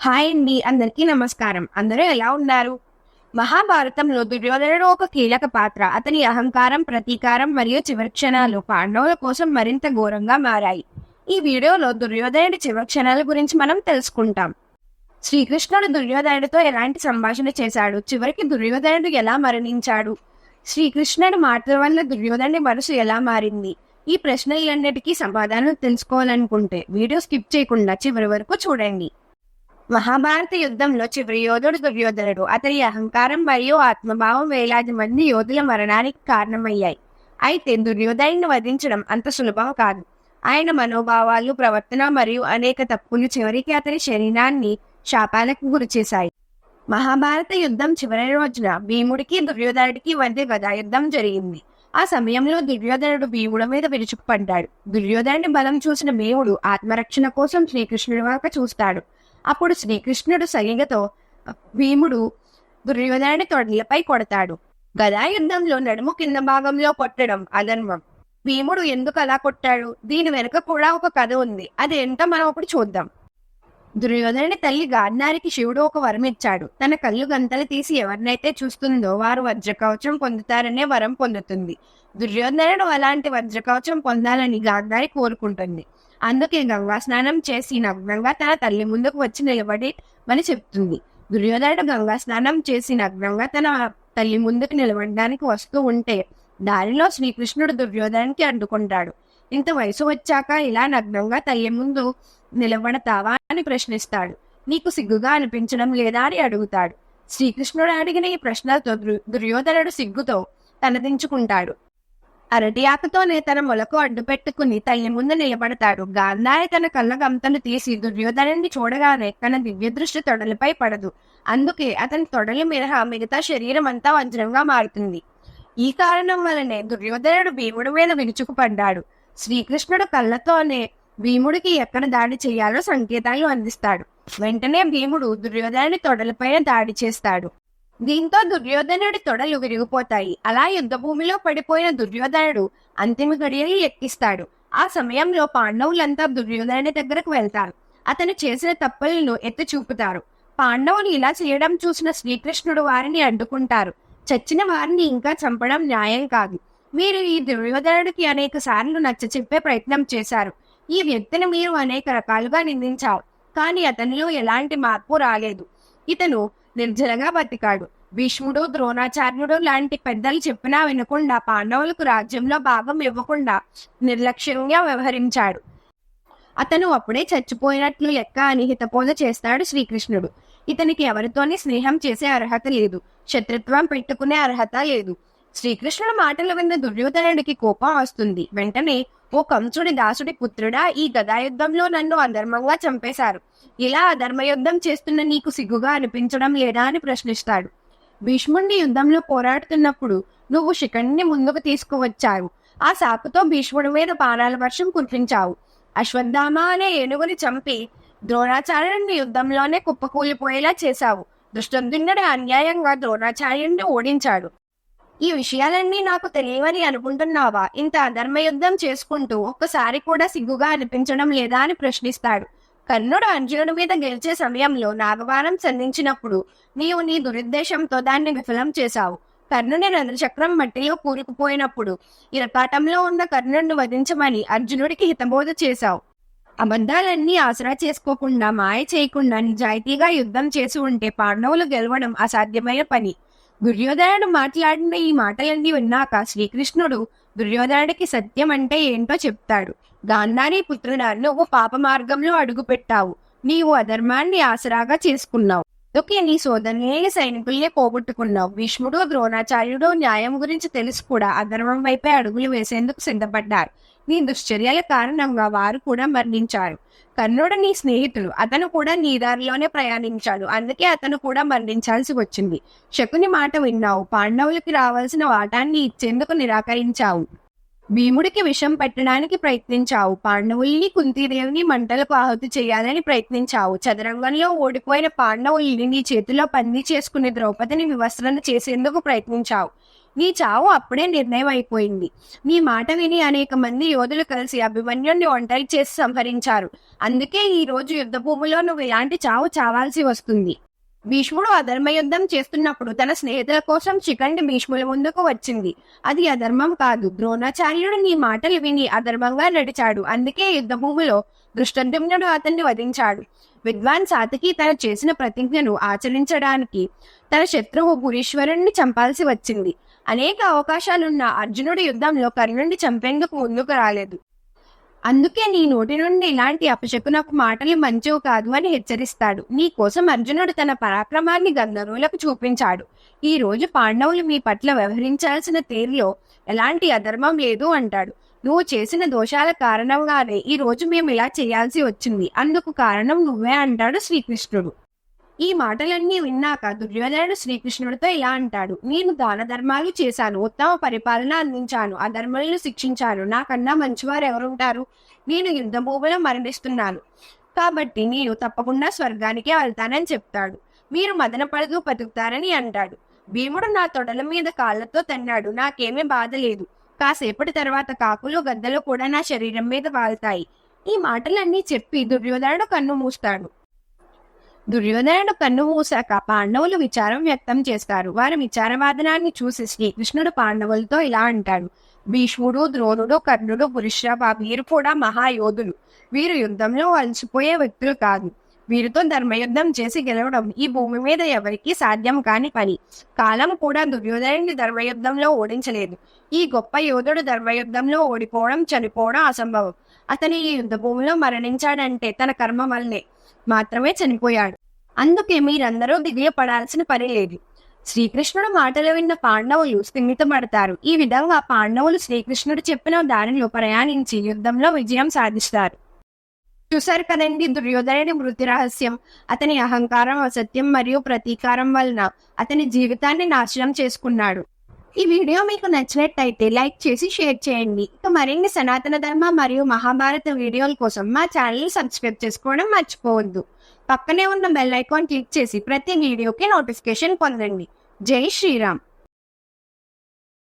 Hi అండి అందరికీ నమస్కారం. అందరూ ఎలా ఉన్నారు? మహాభారతంలో దుర్యోధనుడు ఒక కీలక పాత్ర. అతని అహంకారం ప్రతీకారం మరియు చివరి క్షణాలు పాండవుల కోసం మరింత ఘోరంగా మారాయి. ఈ వీడియోలో దుర్యోధనుడి చివరి క్షణాల గురించి మనం తెలుసుకుంటాం. శ్రీకృష్ణుడు దుర్యోధనుడితో ఎలాంటి సంభాషణ చేశాడు? చివరికి దుర్యోధనుడు ఎలా మరణించాడు? శ్రీకృష్ణుడి మాటల వల్ల దుర్యోధనుడి మనసు ఎలా మారింది? ఈ ప్రశ్నలన్నిటికీ సమాధానం తెలుసుకోవాలనుకుంటే వీడియో స్కిప్ చేయకుండా చివరి వరకు చూడండి. మహాభారత యుద్ధంలో చివరి యోధుడు దుర్యోధనుడు. అతని అహంకారం మరియు ఆత్మభావం వేలాది మంది యోధుల మరణానికి కారణమయ్యాయి. అయితే దుర్యోధనుని వధించడం అంత సులభం కాదు. ఆయన మనోభావాలు ప్రవర్తన మరియు అనేక తప్పులు చివరికి అతని శరీరాన్ని శాపాలకు గురిచేశాయి. మహాభారత యుద్ధం చివరి రోజున భీముడికి దుర్యోధనుడికి మధ్య గదాయుద్ధం జరిగింది. ఆ సమయంలో దుర్యోధనుడు భీముడి మీద విరుచుకుపడ్డాడు. దుర్యోధనుడి బలం చూసిన భీముడు ఆత్మరక్షణ కోసం శ్రీకృష్ణుడి వైపు చూస్తాడు. అప్పుడు శ్రీకృష్ణుడు సైగతో భీముడు దుర్యోధనుడి తొడలపై కొడతాడు. గదా యుద్ధంలో నడుము కింద భాగంలో కొట్టడం అధర్మం. భీముడు ఎందుకు అలా కొట్టాడు? దీని వెనుక కూడా ఒక కథ ఉంది. అది మనం ఇప్పుడు చూద్దాం. దుర్యోధనుడి తల్లి గాంధారికి శివుడు ఒక వరం ఇచ్చాడు. తన కళ్ళు గంతలు తీసి ఎవరినైతే చూస్తుందో వారు వజ్రకవచం పొందుతారనే వరం పొందుతుంది. దుర్యోధనుడు అలాంటి వజ్రకవచం పొందాలని గాంధారి కోరుకుంటుంది. అందుకే గంగా స్నానం చేసి నగ్నంగా తన తల్లి ముందుకు వచ్చి నిలబడి అని చెప్తుంది. దుర్యోధనుడు గంగా స్నానం చేసి నగ్నంగా తన తల్లి ముందుకు నిలబడడానికి వస్తూ ఉంటే దారిలో శ్రీకృష్ణుడు దుర్యోధనానికి అడ్డుకుంటాడు. ఇంత వయసు వచ్చాక ఇలా నగ్నంగా తల్లి ముందు నిలబడతావా అని ప్రశ్నిస్తాడు. నీకు సిగ్గుగా అనిపించడం లేదా అని అడుగుతాడు. శ్రీకృష్ణుడు అడిగిన ఈ ప్రశ్నలతో దుర్యోధనుడు సిగ్గుతో తలదించుకుంటాడు. అరటి ఆకుతోనే తన మొలకు అడ్డు పెట్టుకుని తల్లి ముందు నిలబడతాడు. గాంధారి తన కళ్ళ గంతలు తీసి దుర్యోధనుని చూడగానే తన దివ్యదృష్టి తొడలపై పడదు. అందుకే అతని తొడలు మినహా మిగతా శరీరం అంతా వజ్రంగా మారుతుంది. ఈ కారణం వలనే దుర్యోధనుడు భీముడి మీద విరుచుకుపడ్డాడు. శ్రీకృష్ణుడు కళ్ళతోనే భీముడికి ఎక్కడ దాడి చేయాలో సంకేతాలు అందిస్తాడు. వెంటనే భీముడు దుర్యోధనుని తొడలపైన దాడి చేస్తాడు. దీంతో దుర్యోధనుడి తొడలు విరిగిపోతాయి. అలా యుద్ధభూమిలో పడిపోయిన దుర్యోధనుడు అంతిమ గడియలు ఎక్కిస్తాడు. ఆ సమయంలో పాండవులంతా దుర్యోధనుడి దగ్గరకు వెళ్తారు. అతను చేసిన తప్పులను ఎత్తి చూపుతారు. పాండవులు ఇలా చేయడం చూసిన శ్రీకృష్ణుడు వారిని అడ్డుకుంటారు. చచ్చిన వారిని ఇంకా చంపడం న్యాయం కాదు. మీరు ఈ దుర్యోధనుడికి అనేక సార్లు నచ్చ చెప్పే ప్రయత్నం చేశారు. ఈ వ్యక్తిని మీరు అనేక రకాలుగా నిందించారు. కానీ అతనిలో ఎలాంటి మార్పు రాలేదు. ఇతను నిర్జనంగా బతికాడు. భీష్ముడు ద్రోణాచార్యుడు లాంటి పెద్దలు చెప్పినా వినకుండా పాండవులకు రాజ్యంలో భాగం ఇవ్వకుండా నిర్లక్ష్యంగా వ్యవహరించాడు. అతను అప్పుడే చచ్చిపోయినట్లు లెక్క అని హితపోజ చేస్తాడు శ్రీకృష్ణుడు. ఇతనికి ఎవరితోని స్నేహం చేసే అర్హత లేదు. శత్రుత్వం పెట్టుకునే అర్హత లేదు. శ్రీకృష్ణుడు మాటలు విన్న దుర్యోధనుడికి కోపం వస్తుంది. వెంటనే ఓ కంసుడి దాసుడి పుత్రుడా ఈ గదాయుద్ధంలో నన్ను అధర్మంగా చంపేశారు. ఇలా అధర్మ యుద్ధం చేస్తున్న నీకు సిగ్గుగా అనిపించడం లేదా అని ప్రశ్నిస్తాడు. భీష్ముణ్ణి యుద్ధంలో పోరాడుతున్నప్పుడు నువ్వు శిఖండిని ముందుకు తీసుకువచ్చావు. ఆ సాకుతో భీష్ముడి మీద బాణాల వర్షం కురిపించావు. అశ్వత్థామ అనే ఏనుగుని చంపి ద్రోణాచార్యుడిని యుద్ధంలోనే కుప్పకూలిపోయేలా చేశావు. దుష్టద్యుమ్నుడు అన్యాయంగా ద్రోణాచార్యుడిని ఓడించాడు. ఈ విషయాలన్నీ నాకు తెలియవని అనుకుంటున్నావా? ఇంత అధర్మ యుద్ధం చేసుకుంటూ ఒక్కసారి కూడా సిగ్గుగా అనిపించడం లేదా అని ప్రశ్నిస్తాడు. కర్ణుడు అర్జునుడి మీద గెలిచే సమయంలో నాగవారం సంధించినప్పుడు నీవు నీ దురుద్దేశంతో దాన్ని విఫలం చేశావు. కర్ణుని రంధ్రచక్రం మట్టిలో కూరుకుపోయినప్పుడు ఇరకాటంలో ఉన్న కర్ణుడిని వధించమని అర్జునుడికి హితబోధ చేశావు. అబద్ధాలన్నీ ఆసరా చేసుకోకుండా మాయ చేయకుండా నిజాయితీగా యుద్ధం చేసి ఉంటే పాండవులు గెలవడం అసాధ్యమైన పని. దుర్యోధనుడు మాట్లాడిన ఈ మాటలన్నీ విన్నాక శ్రీకృష్ణుడు దుర్యోధనుడికి సత్యం అంటే ఏంటో చెప్తాడు. గాంధారి పుత్రుడా నువ్వు పాప మార్గంలో అడుగుపెట్టావు. నీవు అధర్మాన్ని ఆసరాగా చేసుకున్నావు. ఓకే నీ సోదరులే సైనికుల్నే పోగొట్టుకున్నావు. భీష్ముడు ద్రోణాచార్యుడు న్యాయం గురించి తెలిసి కూడా. అధర్మం వైపే అడుగులు వేసేందుకు సిద్ధపడ్డారు. నీ దుశ్చర్యల కారణంగా వారు కూడా మరణించారు. కర్ణుడు నీ స్నేహితుడు. అతను కూడా నీ దారిలోనే ప్రయాణించాడు. అందుకే అతను కూడా మరణించాల్సి వచ్చింది. శకుని మాట విన్నావు. పాండవులకి రావాల్సిన వాటాన్ని ఇచ్చేందుకు నిరాకరించావు. భీముడికి విషం పెట్టడానికి ప్రయత్నించావు. పాండవుల్ని కుంతీదేవిని మంటలకు ఆహుతి చేయాలని ప్రయత్నించావు. చదరంగంలో ఓడిపోయిన పాండవుల్ని నీ చేతిలో పంది చేసుకుని ద్రౌపదిని వివస్త్రణ చేసేందుకు ప్రయత్నించావు. నీ చావు అప్పుడే నిర్ణయం అయిపోయింది నీ మాట విని అనేక మంది యోధులు కలిసి అభిమన్యుణ్ణి ఒంటరి చేసి సంహరించారు. అందుకే ఈ రోజు యుద్ధ భూమిలో నువ్వు ఇలాంటి చావు చావాల్సి వస్తుంది. భీష్ముడు అధర్మ యుద్ధం చేస్తున్నప్పుడు తన స్నేహితుల కోసం చికండి భీష్ముల ముందుకు వచ్చింది. అది అధర్మం కాదు. ద్రోణాచార్యుడు నీ మాటలు విని అధర్మంగా నడిచాడు. అందుకే యుద్ధ భూమిలో దృష్టద్యుమ్నుడు అతన్ని వధించాడు. విద్వాన్ సాతకి తన చేసిన ప్రతిజ్ఞను ఆచరించడానికి తన శత్రువు పురీశ్వరుణ్ణి చంపాల్సి వచ్చింది. అనేక అవకాశాలున్న అర్జునుడి యుద్ధంలో కర్ణుడిని చంపేందుకు ముందుకు రాలేదు. అందుకే నీ నోటి నుండి ఇలాంటి అపశకునపు మాటలు మంచివి కాదు అని హెచ్చరిస్తాడు. నీ కోసం అర్జునుడు తన పరాక్రమాన్ని గంధర్వులకు చూపించాడు. ఈ రోజు పాండవులు మీ పట్ల వ్యవహరించాల్సిన తీరులో ఎలాంటి అధర్మం లేదు అంటాడు. నువ్వు చేసిన దోషాల కారణంగానే ఈ రోజు మేము ఇలా చేయాల్సి వచ్చింది. అందుకు కారణం నువ్వే అంటాడు శ్రీకృష్ణుడు. ఈ మాటలన్నీ విన్నాక దుర్యోధనుడు శ్రీకృష్ణుడితో ఇలా అంటాడు. నేను దాన ధర్మాలు చేశాను ఉత్తమ పరిపాలన అందించాను అధర్మలను శిక్షించాను. నాకన్నా మంచివారు ఎవరుంటారు? నేను యుద్ధ భూమిలో మరణిస్తున్నాను. కాబట్టి నేను తప్పకుండా స్వర్గానికే వెళ్తానని చెప్తాడు. మీరు మదన పడుతూ బతుకుతారని అంటాడు. భీముడు నా తొడల మీద కాళ్ళతో తన్నాడు. నాకేమీ బాధ లేదు. కాసేపటి తర్వాత కాకులు గద్దలు కూడా నా శరీరం మీద వాళ్తాయి. ఈ మాటలన్నీ చెప్పి దుర్యోధనుడు కన్ను మూస్తాడు. దుర్యోధనుడు కన్ను మూసాక పాండవులు విచారం వ్యక్తం చేస్తారు. వారి విచారవాదనాన్ని చూసి శ్రీకృష్ణుడు పాండవులతో ఇలా అంటాడు. భీష్ముడు ద్రోణుడు కర్ణుడు పురుషభ వీరు కూడా మహాయోధులు. వీరు యుద్ధంలో అలసిపోయే వ్యక్తులు కాదు. వీరితో ధర్మయుద్ధం చేసి గెలవడం ఈ భూమి మీద ఎవరికీ సాధ్యం కాని పని. కాలం కూడా దుర్యోధనుని ధర్మయుద్ధంలో ఓడించలేదు. ఈ గొప్ప యోధుడు ధర్మయుద్ధంలో ఓడిపోవడం చనిపోవడం అసంభవం. అతని ఈ యుద్ధ భూమిలో మరణించాడంటే తన కర్మ వల్లనే మాత్రమే చనిపోయాడు. అందుకే మీరందరూ దివ్యపడాల్సిన పని లేదు. శ్రీకృష్ణుడు మాటలు విన్న పాండవులు స్థిమితపడతారు. ఈ విధంగా పాండవులు శ్రీకృష్ణుడు చెప్పిన దారిలో ప్రయాణించి యుద్ధంలో విజయం సాధిస్తారు. చూశారు కదండి దుర్యోధనుడి మృతి రహస్యం. అతని అహంకారం అసత్యం మరియు ప్రతీకారం వలన అతని జీవితాన్ని నాశనం చేసుకున్నాడు. ఈ వీడియో మీకు నచ్చినట్టయితే లైక్ చేసి షేర్ చేయండి. ఇక మరిన్ని సనాతన ధర్మ మరియు మహాభారత వీడియోల కోసం మా ఛానల్ సబ్స్క్రైబ్ చేసుకోవడం మర్చిపోవద్దు. పక్కనే ఉన్న బెల్ ఐకాన్ క్లిక్ చేసి ప్రతి వీడియోకి నోటిఫికేషన్ పొందండి. జై శ్రీరామ్.